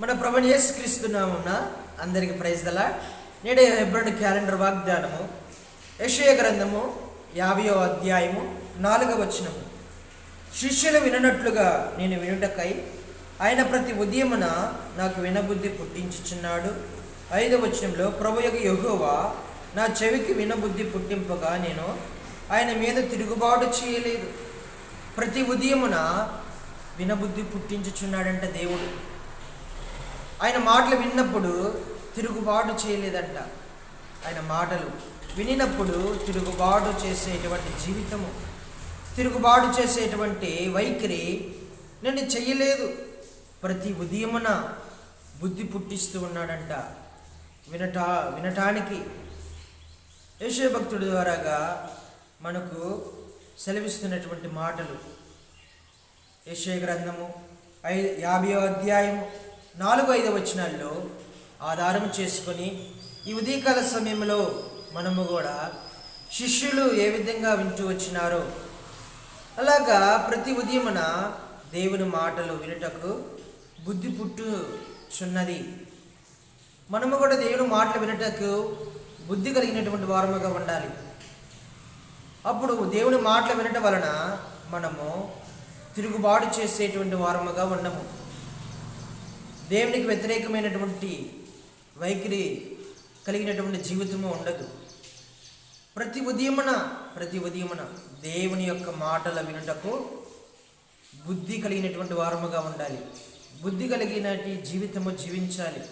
మన ప్రభు యేసుక్రీస్తున్నామన్న అందరికి ప్రైజ్ దలా నేడు హెబ్రోన్ క్యాలెండర్ వాగ్దానము. యెషయా గ్రంథము యాభయో అధ్యాయము నాలుగవ వచనము. శిష్యులు విననట్లుగా నేను వినుటకై ఆయన ప్రతి ఉదయమున నాకు వినబుద్ధి పుట్టించుచున్నాడు. ఐదవ వచనంలో ప్రభు యొక్క యహోవా నా చెవికి వినబుద్ధి పుట్టింపగా నేను ఆయన మీద తిరుగుబాటు చేయలేదు. ప్రతి ఉదయమున వినబుద్ధి పుట్టించుచున్నాడంట దేవుడు. ఆయన మాటలు విన్నప్పుడు తిరుగుబాటు చేయలేదంట. ఆయన మాటలు వినినప్పుడు తిరుగుబాటు చేసేటువంటి జీవితము తిరుగుబాటు చేసేటువంటి వైఖరి నేను చెయ్యలేదు ప్రతి ఉదయమున బుద్ధి పుట్టిస్తూ ఉన్నాడంట. వినట వినటానికి యేషయ భక్తుడి ద్వారాగా మనకు సెలవిస్తున్నటువంటి మాటలు. యెషయ గ్రంథము ఐ యాభై అధ్యాయము నాలుగు ఐదు వచనాల్లో ఆధారం చేసుకొని ఈ ఉదయకాల సమయంలో మనము కూడా శిష్యులు ఏ విధంగా వింటూ వచ్చినారో అలాగా ప్రతి ఉదయమున దేవుని మాటలు వినుటకు బుద్ధి పుట్టుచున్నది. మనము కూడా దేవుని మాటలు వినటకు బుద్ధి కలిగినటువంటి వారముగా ఉండాలి. అప్పుడు దేవుని మాటలు వినటం వలన మనము తిరుగుబాటు చేసేటువంటి వారముగా ఉండము. దేవునికి వ్యతిరేకమైనటువంటి వైఖరి కలిగినటువంటి జీవితము ఉండదు. ప్రతి ఉదయమున ప్రతి ఉదయమున దేవుని యొక్క మాటల వినుటకు బుద్ధి కలిగినటువంటి వారముగా ఉండాలి. బుద్ధి కలిగినటి జీవితము జీవించాలి.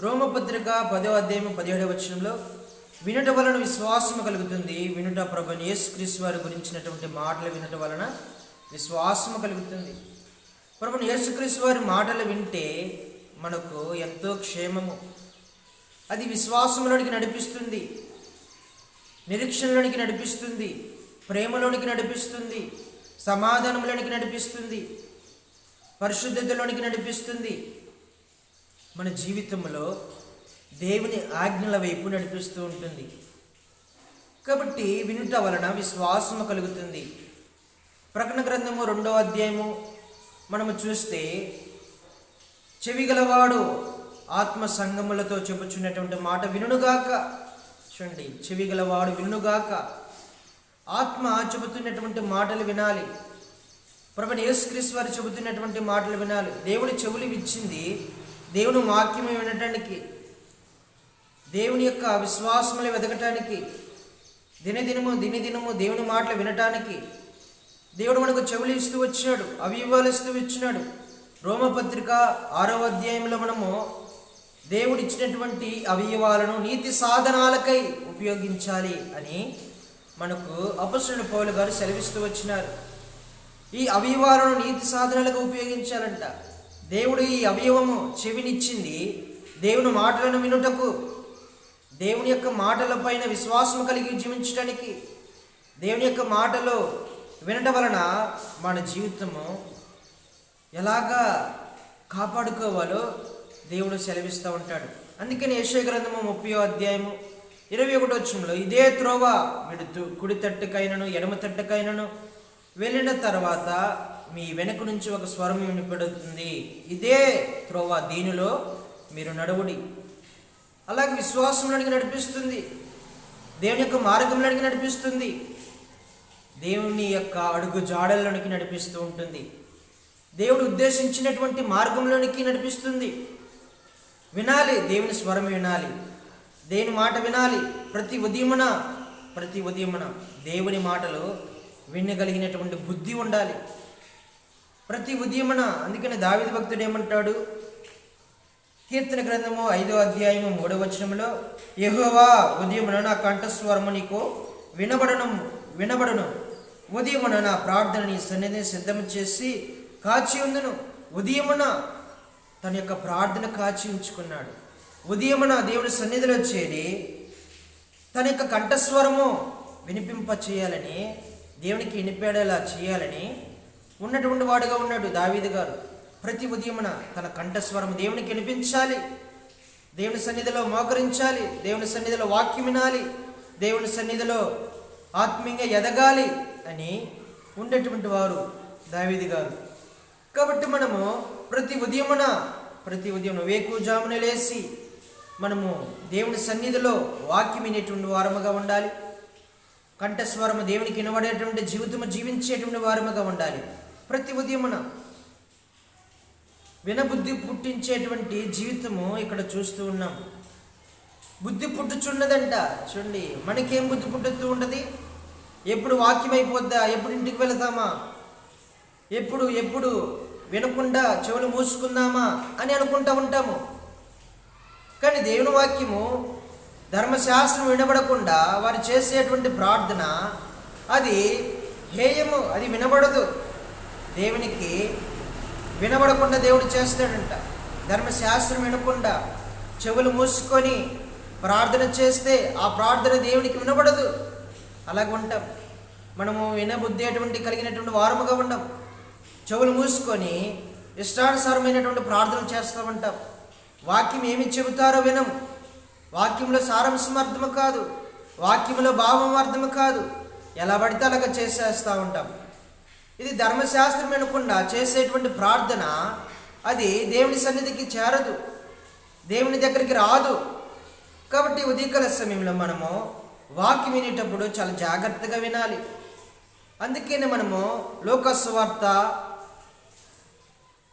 రోమపత్రిక పదో అధ్యాయం పదిహేడవ వచనంలో వినుట వలన విశ్వాసము కలుగుతుంది. వినుట ప్రభు యేసుక్రీస్తు వారి గురించినటువంటి మాటలు వినుట వలన విశ్వాసము కలుగుతుంది. ప్రభుని యేసుక్రీస్తు వారి మాటలు వింటే మనకు ఎంతో క్షేమము. అది విశ్వాసంలోనికి నడిపిస్తుంది. నిరీక్షణలోనికి నడిపిస్తుంది. ప్రేమలోనికి నడిపిస్తుంది. సమాధానంలోనికి నడిపిస్తుంది. పరిశుద్ధతలోనికి నడిపిస్తుంది. మన జీవితంలో దేవుని ఆజ్ఞల వైపు నడిపిస్తూ ఉంటుంది. కాబట్టి వినుట వలన విశ్వాసము కలుగుతుంది. ప్రకటన గ్రంథము రెండో అధ్యాయము మనము చూస్తే చెవిగలవాడు ఆత్మ సంగములతో చెబుచున్నటువంటి మాట వినుగాక చూడండి చెవిగలవాడు వినుగాక ఆత్మ చెబుతున్నటువంటి మాటలు వినాలి. ప్రభుని యేసుక్రీస్తు వారు చెబుతున్నటువంటి మాటలు వినాలి. దేవుని చెవులు ఇచ్చింది దేవుని వాక్యము వినటానికి దేవుని యొక్క విశ్వాసములు వెతకటానికి దినదినము దినదినము దేవుని మాటలు వినటానికి దేవుడు మనకు చెవులు ఇస్తూ వచ్చాడు అవివాలు ఇస్తూ ఇచ్చినాడు రోమపత్రిక ఆరవ అధ్యాయంలో మనము దేవుడిచ్చినటువంటి అవయవాలను నీతి సాధనాలకై ఉపయోగించాలి అని మనకు అపసురుడు పౌలు గారు సెలవిస్తూ వచ్చినారు. ఈ అవయవాలను నీతి సాధనాలకు ఉపయోగించాలంట. దేవుడు ఈ అవయవము చెవినిచ్చింది దేవుని మాటలను వినుటకు దేవుని యొక్క మాటల పైన విశ్వాసం కలిగి జీవించడానికి దేవుని యొక్క మాటలో వినడం వలన మన జీవితము ఎలాగా కాపాడుకోవాలో దేవుడు సెలవిస్తూ ఉంటాడు. అందుకని యశో గ్రంథము ముప్పై అధ్యాయము ఇరవై ఒకటో వచ్చంలో ఇదే త్రోవ విడుతూ కుడి తట్టుకైనను ఎడమ తట్టుకైనను వెళ్ళిన తర్వాత మీ వెనుక నుంచి ఒక స్వరం వినిపడుతుంది. ఇదే త్రోవ దీనిలో మీరు నడువుడి. అలాగే విశ్వాసంలోనికి నడిపిస్తుంది. దేవుని యొక్క మార్గంలోనికి నడిపిస్తుంది. దేవుని యొక్క అడుగు జాడల్లోనికి నడిపిస్తూ ఉంటుంది. దేవుడు ఉద్దేశించినటువంటి మార్గంలోనికి నడిపిస్తుంది. వినాలి దేవుని స్వరం వినాలి. దేవుని మాట వినాలి. ప్రతి ఉదయమున ప్రతి ఉదయమున దేవుని మాటలు వినగలిగినటువంటి బుద్ధి ఉండాలి. ప్రతి ఉదయమున అందుకని దావిద భక్తుడు ఏమంటాడు? కీర్తన గ్రంథము ఐదో అధ్యాయము మూడవ వచనంలో యహోవా ఉదయమున నా కంఠస్వరము నీకు వినబడనము. వినబడును. ఉదయమున నా ప్రార్థనని సన్నిధిని సిద్ధం చేసి కాచి ఉందును. ఉదయమున తన యొక్క ప్రార్థన కాచి ఉంచుకున్నాడు. ఉదయమున దేవుడి సన్నిధిలో చేరి తన యొక్క కంఠస్వరము వినిపింప చేయాలని దేవునికి వినిపేడేలా చేయాలని ఉన్నటువంటి వాడుగా ఉన్నాడు దావీదు గారు. ప్రతి ఉదయమున తన కంఠస్వరం దేవునికి వినిపించాలి. దేవుని సన్నిధిలో మోకరించాలి. దేవుని సన్నిధిలో వాక్యం వినాలి దేవుని సన్నిధిలో ఆత్మీయంగా ఎదగాలి అని ఉండేటువంటి వారు దావీదు గారు. కాబట్టి మనము ప్రతి ఉదయమున ప్రతి ఉదయం వేకుజామున లేచి మనము దేవుని సన్నిధిలో వాక్యం వినేటువంటి వారముగా ఉండాలి. కంఠస్వరము దేవునికి వినబడేటువంటి జీవితము జీవించేటువంటి వారముగా ఉండాలి. ప్రతి ఉదయమున వినబుద్ధి పుట్టించేటువంటి జీవితము ఇక్కడ చూస్తూ ఉన్నాం. బుద్ధి పుట్టుచున్నదంట. చూడండి మనకేం బుద్ధి పుట్టుతూ ఉండదు ఎప్పుడు వాక్యం అయిపోద్దా ఎప్పుడు ఇంటికి వెళతామా? ఎప్పుడు ఎప్పుడు వినకుండా చెవులు మూసుకుందామా అని అనుకుంటా ఉంటాము. కానీ దేవుని వాక్యము ధర్మశాస్త్రం వినబడకుండా వారు చేసేటువంటి ప్రార్థన అది హేయము అది వినబడదు. దేవునికి వినబడకుండా దేవుడు చేస్తాడంట. ధర్మశాస్త్రం వినకుండా చెవులు మూసుకొని ప్రార్థన చేస్తే ఆ ప్రార్థన దేవునికి వినబడదు. అలాగ ఉంటాం. మనము వినబుద్ధేటువంటి కలిగినటువంటి వారముగా ఉండం. చెవులు మూసుకొని ఇష్టానుసారమైనటువంటి ప్రార్థన చేస్తూ ఉంటాం. వాక్యం ఏమి చెబుతారో వినం. వాక్యంలో సారాంశం అర్థము కాదు. వాక్యంలో భావం అర్థము కాదు. ఎలా పడితే అలాగ చేసేస్తూ ఉంటాం. ఇది ధర్మశాస్త్రం వినకుండా చేసేటువంటి ప్రార్థన అది దేవుని సన్నిధికి చేరదు. దేవుని దగ్గరికి రాదు. కాబట్టి ఉదయకాల సమయంలో మనము వాక్యం వినేటప్పుడు చాలా జాగ్రత్తగా వినాలి. అందుకనే మనము లోకస్వార్త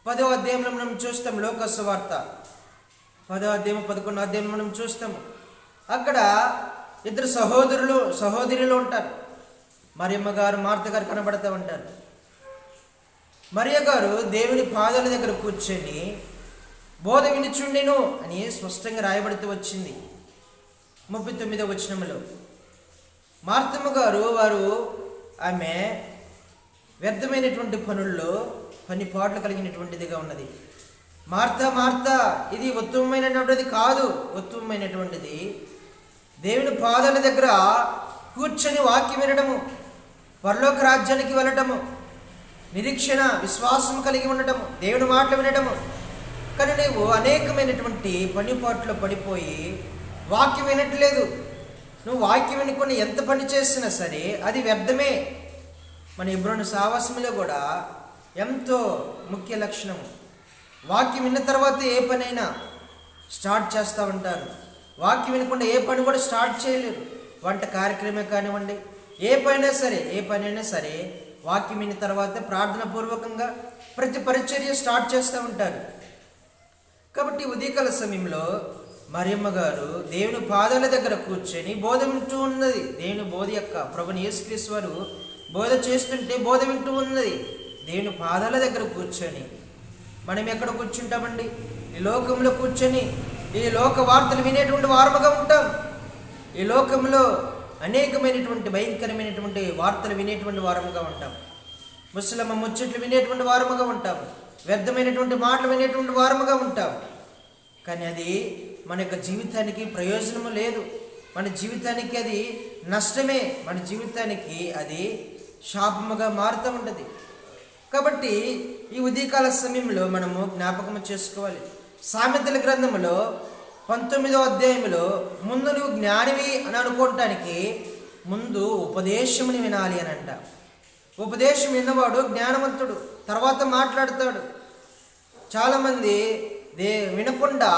పదో అధ్యాయంలో మనం చూస్తాం లోకస్వార్త పదో అధ్యాయం పదకొండో అధ్యాయం మనం చూస్తాము. అక్కడ ఇద్దరు సహోదరులు సహోదరులు ఉంటారు. మరియమ్మ గారు మార్త గారు కనబడుతూ ఉంటారు. మరియ గారు దేవుని పాదాల దగ్గర కూర్చొని బోధ వినిచుండెను అని స్పష్టంగా రాయబడుతూ వచ్చింది. ముప్పై తొమ్మిదో వచనంలో. మార్తమ్మ గారు వారు ఆమె వ్యర్థమైనటువంటి పనుల్లో పని పాటలు కలిగినటువంటిదిగా ఉన్నది. మార్త మార్త ఇది ఉత్తమమైనటువంటిది కాదు. ఉత్తమమైనటువంటిది దేవుని పాదాల దగ్గర కూర్చొని వాక్యం వినడము పరలోక రాజ్యానికి వెళ్ళటము నిరీక్షణ విశ్వాసం కలిగి ఉండటము దేవుని మాటలు వినడము. కానీ నీవు అనేకమైనటువంటి పనిపాట్లో పడిపోయి వాక్యం వినట్లేదు. నువ్వు వాక్యం వినుకొని ఎంత పని చేసినా సరే అది వ్యర్థమే. మన ఇబ్రోని సావాసములో కూడా ఎంతో ముఖ్య లక్షణం. వాక్యం విన్న తర్వాత ఏ పనైనా స్టార్ట్ చేస్తూ ఉంటారు. వాక్యం వినకుండా ఏ పని కూడా స్టార్ట్ చేయలేరు. వంట కార్యక్రమే కానివ్వండి ఏ పైనా సరే ఏ పనైనా సరే వాక్యం విన్న తర్వాత ప్రార్థన పూర్వకంగా ప్రతి పరిచర్య స్టార్ట్ చేస్తూ ఉంటారు. కాబట్టి ఉదయకాల సమయంలో మరియమ్మ గారు దేవుని పాదాల దగ్గర కూర్చొని బోధ వింటూ ఉన్నది. దేవుని బోధ యొక్క ప్రభుని యేసుక్రీస్ వారు బోధ చేస్తుంటే బోధ వింటూ ఉన్నది. దేవుని పాదాల దగ్గర కూర్చొని మనం ఎక్కడ కూర్చుంటామండి? ఈ లోకంలో కూర్చొని ఈ లోక వార్తలు వినేటువంటి వారముగా ఉంటాం. ఈ లోకంలో అనేకమైనటువంటి భయంకరమైనటువంటి వార్తలు వినేటువంటి వారముగా ఉంటాం. ముసలమ్మ ముచ్చట్లు వినేటువంటి వారముగా ఉంటాం. వ్యర్థమైనటువంటి మాటలు వినేటువంటి వారముగా ఉంటాం. కానీ అది మన యొక్క జీవితానికి ప్రయోజనము లేదు. మన జీవితానికి అది నష్టమే. మన జీవితానికి అది శాపముగా మారుతూ ఉంటుంది. కాబట్టి ఈ ఉదయకాల సమయంలో మనము జ్ఞాపకం చేసుకోవాలి. సామెతల గ్రంథములో పంతొమ్మిదో అధ్యాయంలో ముందు నువ్వు జ్ఞానివి అని అనుకోవటానికి ముందు ఉపదేశముని వినాలి అని అంట. ఉపదేశం విన్నవాడు జ్ఞానవంతుడు తర్వాత మాట్లాడతాడు. చాలామంది దే వినకుండా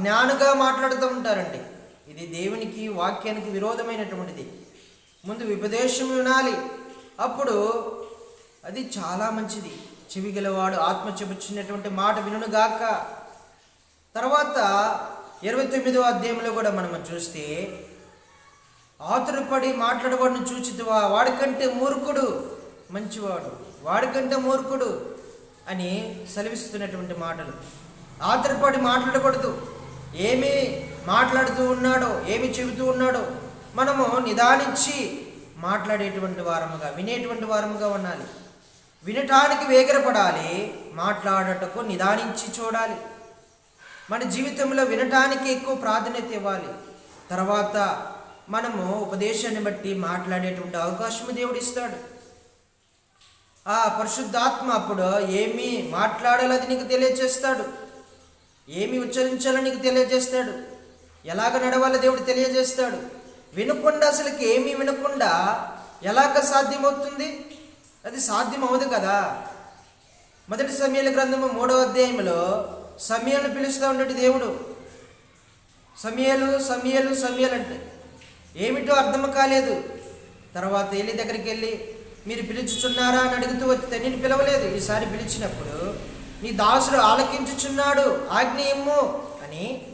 జ్ఞానుగా మాట్లాడుతూ ఉంటారండి. ఇది దేవునికి వాక్యానికి విరోధమైనటువంటిది. ముందు ఉపదేశం వినాలి. అప్పుడు అది చాలా మంచిది. చెవి గలవాడు ఆత్మ చెబుచ్చినటువంటి మాట వినుగాక తర్వాత ఇరవై తొమ్మిదో అధ్యాయంలో కూడా మనం చూస్తే ఆతురపడి మాట్లాడవాడిని చూచితివా? వాడికంటే మూర్ఖుడు మంచివాడు. వాడికంటే మూర్ఖుడు అని సెలవిస్తున్నటువంటి మాటలు. ఆతురపడి మాట్లాడకూడదు. ఏమి మాట్లాడుతూ ఉన్నాడో ఏమి చెబుతూ ఉన్నాడో మనము నిదానించి మాట్లాడేటువంటి వారముగా వినేటువంటి వారముగా ఉండాలి. వినటానికి వేగరపడాలి మాట్లాడటకు నిదానించి చూడాలి. మన జీవితంలో వినటానికి ఎక్కువ ప్రాధాన్యత ఇవ్వాలి. తర్వాత మనము ఉపదేశాన్ని బట్టి మాట్లాడేటువంటి అవకాశము దేవుడు ఇస్తాడు ఆ పరిశుద్ధాత్మ అప్పుడు ఏమి మాట్లాడాలో అది నీకు తెలియజేస్తాడు ఏమి ఉచ్చరించాలో నీకు తెలియజేస్తాడు? ఎలాగ నడవాలో దేవుడు తెలియజేస్తాడు? వినకుండా అసలుకి ఏమీ వినకుండా ఎలాగ సాధ్యమవుతుంది? అది సాధ్యం అవదు కదా. మొదటి సమయాల గ్రంథము మూడవ అధ్యాయంలో సమయాలు పిలుస్తూ ఉండేటి దేవుడు. సమయాలు సమయాలు సమయాలు అంటే ఏమిటో అర్థం కాలేదు. తర్వాత ఏలి దగ్గరికి వెళ్ళి మీరు పిలుచుచున్నారా అని అడుగుతూ వస్తే నేను పిలవలేదు. ఈసారి పిలిచినప్పుడు నీ దాసుడు ఆలకించుచున్నాడు. ఆజ్ఞ అని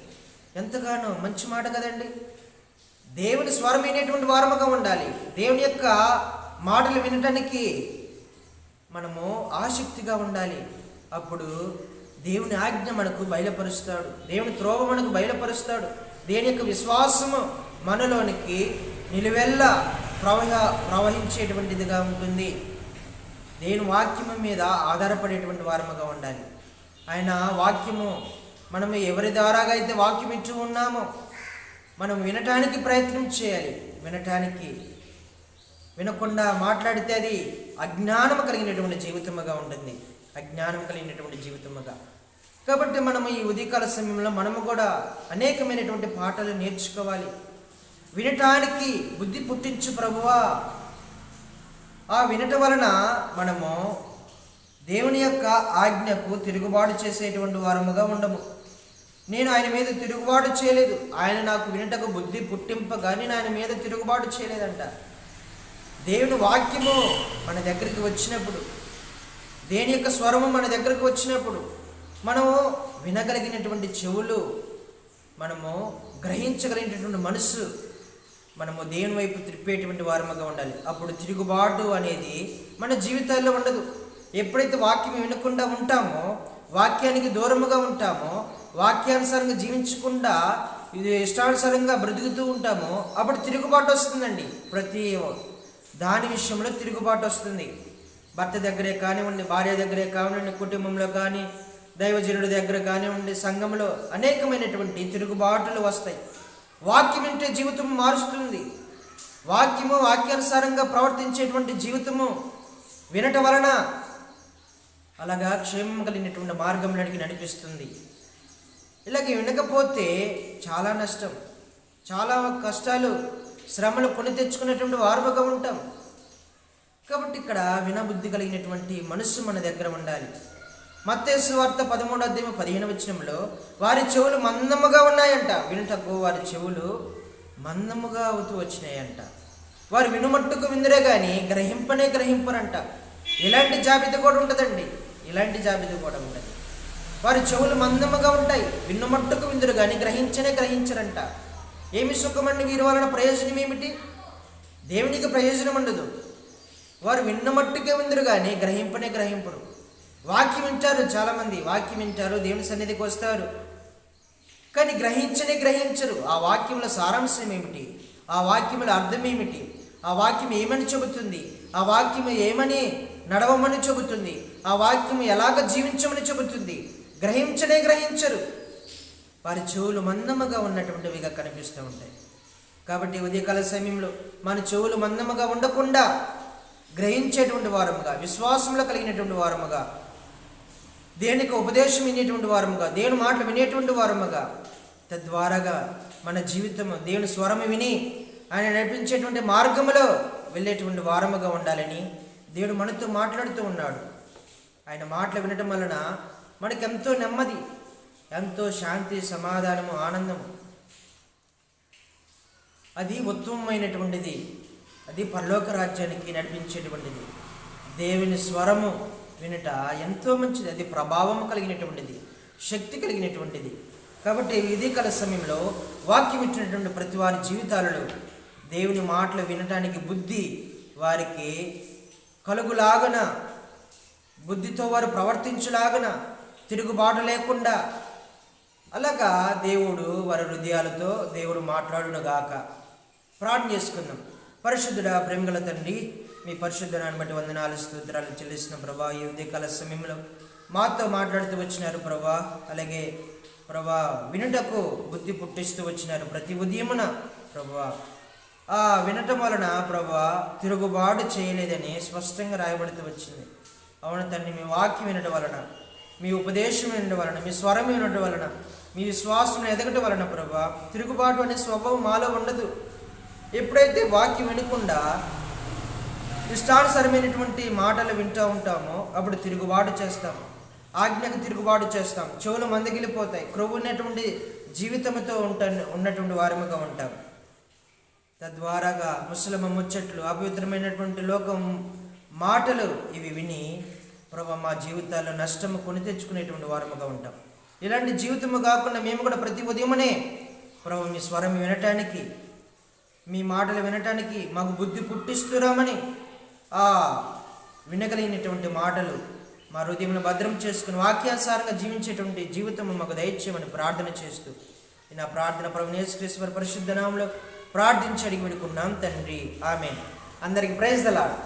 ఎంతగానో మంచి మాట కదండి. దేవుని స్వరమైనటువంటి వారముగా ఉండాలి. దేవుని యొక్క మాటలు వినటానికి మనము ఆసక్తిగా ఉండాలి. అప్పుడు దేవుని ఆజ్ఞ మనకు బయలుపరుస్తాడు. దేవుని త్రోవ మనకు బయలుపరుస్తాడు. దేని యొక్క విశ్వాసము మనలోనికి నిలువెల్ల ప్రవహ ప్రవహించేటువంటిదిగా ఉంటుంది. దేవుని వాక్యము మీద ఆధారపడేటువంటి వారముగా ఉండాలి. ఆయన వాక్యము మనం ఎవరి ద్వారాగా అయితే వాక్యం ఇచ్చి ఉన్నామో మనం వినటానికి ప్రయత్నం చేయాలి. వినటానికి వినకుండా మాట్లాడితే అది అజ్ఞానం కలిగినటువంటి జీవితముగా ఉంటుంది. అజ్ఞానం కలిగినటువంటి జీవితముగా. కాబట్టి మనము ఈ ఉదయకాల సమయంలో మనము కూడా అనేకమైనటువంటి పాటలు నేర్చుకోవాలి. వినటానికి బుద్ధి పుట్టించు ప్రభువా ఆ వినట వలన మనము దేవుని యొక్క ఆజ్ఞకు తిరుగుబాటు చేసేటువంటి వారముగా ఉండము. నేను ఆయన మీద తిరుగుబాటు చేయలేదు. ఆయన నాకు వినటకు బుద్ధి పుట్టింపగా నేను ఆయన మీద తిరుగుబాటు చేయలేదంట. దేవుని వాక్యము మన దగ్గరికి వచ్చినప్పుడు దేని యొక్క స్వరము మన దగ్గరకు వచ్చినప్పుడు మనము వినగలిగినటువంటి చెవులు మనము గ్రహించగలిగినటువంటి మనసు మనము దేవుని వైపు త్రిప్పేటువంటి వారముగా ఉండాలి. అప్పుడు తిరుగుబాటు అనేది మన జీవితాల్లో ఉండదు. ఎప్పుడైతే వాక్యం వినకుండా ఉంటామో వాక్యానికి దూరముగా ఉంటామో వాక్యానుసారంగా జీవించకుండా ఇది ఇష్టానుసారంగా బ్రతుకుతూ ఉంటామో అప్పుడు తిరుగుబాటు వస్తుందండి ప్రతి దాని విషయంలో తిరుగుబాటు వస్తుంది. భర్త దగ్గరే కానివ్వండి భార్య దగ్గరే కానివ్వండి కుటుంబంలో కానీ దైవజనుడి దగ్గర కానివ్వండి సంఘంలో అనేకమైనటువంటి తిరుగుబాటులు వస్తాయి. వాక్యం వింటే జీవితం మారుస్తుంది. వాక్యము వాక్యానుసారంగా ప్రవర్తించేటువంటి జీవితము వినటం వలన అలాగా క్షేమం కలిగినటువంటి మార్గంలోనికి నడిపిస్తుంది. ఇలాగ వినకపోతే చాలా నష్టం చాలా కష్టాలు శ్రమలు కొని తెచ్చుకునేటువంటి వారుగా ఉంటాం. కాబట్టి ఇక్కడ వినబుద్ధి కలిగినటువంటి మనస్సు మన దగ్గర ఉండాలి. మత్తేసు వార్త పదమూడు అధ్యాయం పదిహేను వచనంలో వారి చెవులు మందముగా ఉన్నాయంట. వినుటకు వారి చెవులు మందముగా అవుతూ వచ్చినాయంట. వారు వినుమట్టుకు విందురే కానీ గ్రహింపనే గ్రహింపరంట. ఇలాంటి జాబితా కూడా ఉంటుందండి. ఇలాంటి జాబితా కూడా ఉంటుంది. వారి చెవులు మందముగా ఉంటాయి. విన్నుమట్టుకు విందురు కానీ గ్రహించనే గ్రహించరంట. ఏమి సుఖమండి వీరి వలన ప్రయోజనం ఏమిటి? దేవునికి ప్రయోజనం ఉండదు. వారు విన్నమట్టుకే విందురు కానీ గ్రహింపనే గ్రహింపరు. వాక్యం వింటారు చాలామంది వాక్యం వింటారు దేవుని సన్నిధికి వస్తారు. కానీ గ్రహించనే గ్రహించరు. ఆ వాక్యంలో సారాంశం ఏమిటి? ఆ వాక్యముల అర్థం ఏమిటి? ఆ వాక్యం ఏమని చెబుతుంది? ఆ వాక్యం ఏమని నడవమని చెబుతుంది? ఆ వాక్యం ఎలాగ జీవించమని చెబుతుంది? గ్రహించనే గ్రహించరు. వారి చెవులు మందముగా ఉన్నటువంటివిగా కనిపిస్తూ ఉంటాయి. కాబట్టి ఉదయకాల సమయంలో మన చెవులు మందముగా ఉండకుండా గ్రహించేటువంటి వారముగా విశ్వాసంలో కలిగినటువంటి వారముగా దేనికి ఉపదేశం వినేటువంటి వారముగా దేవుని మాటలు వినేటువంటి వారముగా తద్వారాగా మన జీవితం దేవుని స్వరము విని ఆయన నడిపించేటువంటి మార్గములో వెళ్ళేటువంటి వారముగా ఉండాలని దేవుడు మనతో మాట్లాడుతూ ఉన్నాడు. ఆయన మాటలు వినటం వలన మనకి ఎంతో నెమ్మది ఎంతో శాంతి సమాధానము ఆనందము. అది ఉత్తమమైనటువంటిది. అది పరలోక రాజ్యానికి నడిపించేటువంటిది. దేవుని స్వరము వినుట ఎంతో మంచిది. అది ప్రభావం కలిగినటువంటిది శక్తి కలిగినటువంటిది. కాబట్టి ఇది కాల సమయంలో వాక్యం ఇచ్చినటువంటి ప్రతి వారి జీవితాలలో దేవుని మాటలు వినటానికి బుద్ధి వారికి కలుగులాగన బుద్ధితో వారు ప్రవర్తించులాగన తిరుగుబాటు లేకుండా అలాగా దేవుడు వారి హృదయాలతో దేవుడు మాట్లాడునుగాక. ప్రార్థన చేసుకుందాం. పరిశుద్ధుడ ప్రేమగల తండ్రి మీ పరిశుద్ధనాన్ని బట్టి వందనాలు స్తోత్రాలు చెల్లిస్తున్న ప్రభా. ఈ ఉదయకాల సమయంలో మాతో మాట్లాడుతూ వచ్చినారు ప్రభా. అలాగే ప్రభా వినుటకు బుద్ధి పుట్టిస్తూ వచ్చినారు ప్రతి ఉదయమున ప్రభా. ఆ వినటం వలన ప్రభా తిరుగుబాటు చేయలేదని స్పష్టంగా రాయబడుతూ వచ్చింది. అవును తండ్రి మీ వాక్యం వినటం వలన మీ ఉపదేశం వినడం వలన మీ స్వరం వినటం వలన మీ విశ్వాసం ఎదగటం వలన ప్రభా తిరుగుబాటు అనే స్వభావం మాలో ఉండదు. ఎప్పుడైతే వాక్యం వినకుండా ఇష్టానుసరమైనటువంటి మాటలు వింటూ ఉంటామో అప్పుడు తిరుగుబాటు చేస్తాము. ఆజ్ఞకు తిరుగుబాటు చేస్తాం చెవులు మందగిలిపోతాయి. క్రొవ్వున్నటువంటి జీవితంతో ఉంట ఉన్నటువంటి వారముగా ఉంటాం. తద్వారాగా ముసలమ్మ ముచ్చట్లు అపవిత్రమైనటువంటి లోకం మాటలు ఇవి విని ప్రభు మా జీవితాల్లో నష్టము కొని తెచ్చుకునేటువంటి వారముగా ఉంటాం. ఇలాంటి జీవితము కాకుండా మేము కూడా ప్రతి ఉదయమనే ప్రభు మీ స్వరం వినటానికి మీ మాటలు వినటానికి మాకు బుద్ధి పుట్టిస్తురామని ఆ వినగలిగినటువంటి మాటలు మా హృదయంలో భద్రం చేసుకుని వాక్యాసారంగా జీవించేటువంటి జీవితం మాకు దయచేయమని ప్రార్థన చేస్తూ నా ప్రార్థన ప్రభు పరిశుద్ధ నామంలో ప్రార్థించి అడిగి పెడుకున్నాం తండ్రి. ఆమె అందరికి ప్రైజ్ దలా